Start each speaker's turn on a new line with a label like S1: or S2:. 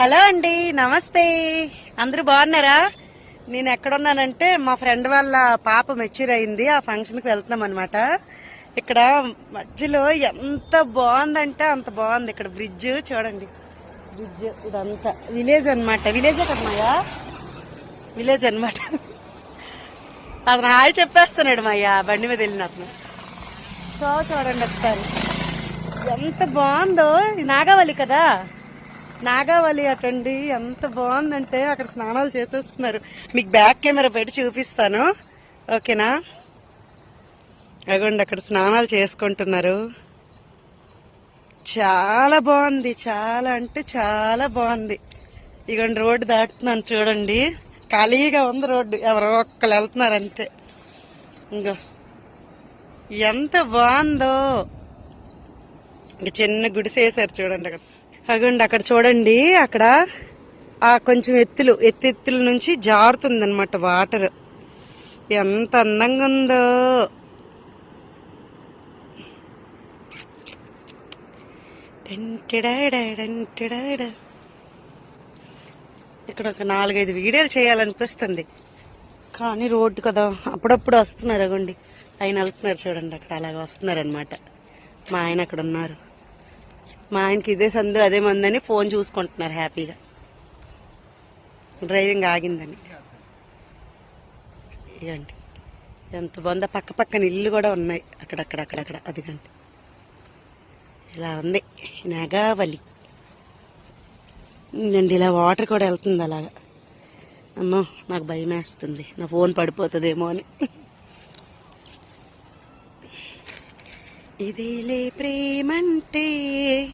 S1: Hello అండి నమస్తే. అందరూ బాగున్నారా? నేను ఎక్కడున్నానంటే మా ఫ్రెండ్ వాళ్ళ పాప మెచ్యూర్ అయింది ఆ ఫంక్షన్కి వెళ్తున్నాం అనమాట ఇక్కడ మధ్యలో ఎంత బాగుందంటే అంత బాగుంది. ఇక్కడ బ్రిడ్జ్ చూడండి. బ్రిడ్జ్ ఇదంతా. విలేజ్ అనమాట విలేజే కదా విలేజ్ అనమాట అతను హాయ్ చెప్పేస్తున్నాడు మాయా బండి మీద వెళ్ళిన అతను. సో చూడండి ఒకసారి. ఎంత బాగుందో నాగావళి కదా? నాగావళి అటండి ఎంత బాగుందంటే అక్కడ స్నానాలు చేసేస్తున్నారు. మీకు బ్యాక్ కెమెరా పెట్టి చూపిస్తాను. ఓకేనా? అగోండి అక్కడ స్నానాలు చేసుకుంటున్నారు. చాలా బాగుంది చాలా అంటే చాలా బాగుంది. ఇగోండి రోడ్డు దాటుతున్నాను చూడండి. ఖాళీగా ఉంది రోడ్డు ఎవరో ఒక్కరు వెళ్తున్నారు అంతే. ఇంకో ఎంత బాగుందో. ఇంక చిన్న గుడిసె వేసారు చూడండి అక్కడ. అగండి అక్కడ చూడండి అక్కడ ఆ కొంచెం ఎత్తులు ఎత్తెత్తుల నుంచి జారుతుంది అనమాట వాటర్. ఎంత అందంగా ఉందో. ఇక్కడ ఒక నాలుగైదు వీడియోలు చేయాలనిపిస్తుంది. కానీ రోడ్డు కదా అప్పుడప్పుడు వస్తున్నారు అగండి. ఆయన వెళ్తున్నారు చూడండి అక్కడ అలాగ వస్తున్నారనమాట మా ఆయన అక్కడ ఉన్నారు. మా ఆయనకి ఇదే సందు అదే మందని ఫోన్ చూసుకుంటున్నారు హ్యాపీగా. డ్రైవింగ్ ఆగిందని. ఇదండి ఎంత బాగుందో పక్క పక్కన ఇల్లు కూడా ఉన్నాయి. అక్కడక్కడ అక్కడక్కడ అదిగండి. ఇలా ఉంది. నాగావలి ఇదండి ఇలా వాటర్ కూడా వెళ్తుంది అలాగా. అమ్మో నాకు భయం వేస్తుంది నా ఫోన్ పడిపోతుందేమో అని. ఇదిలే ప్రేమంటే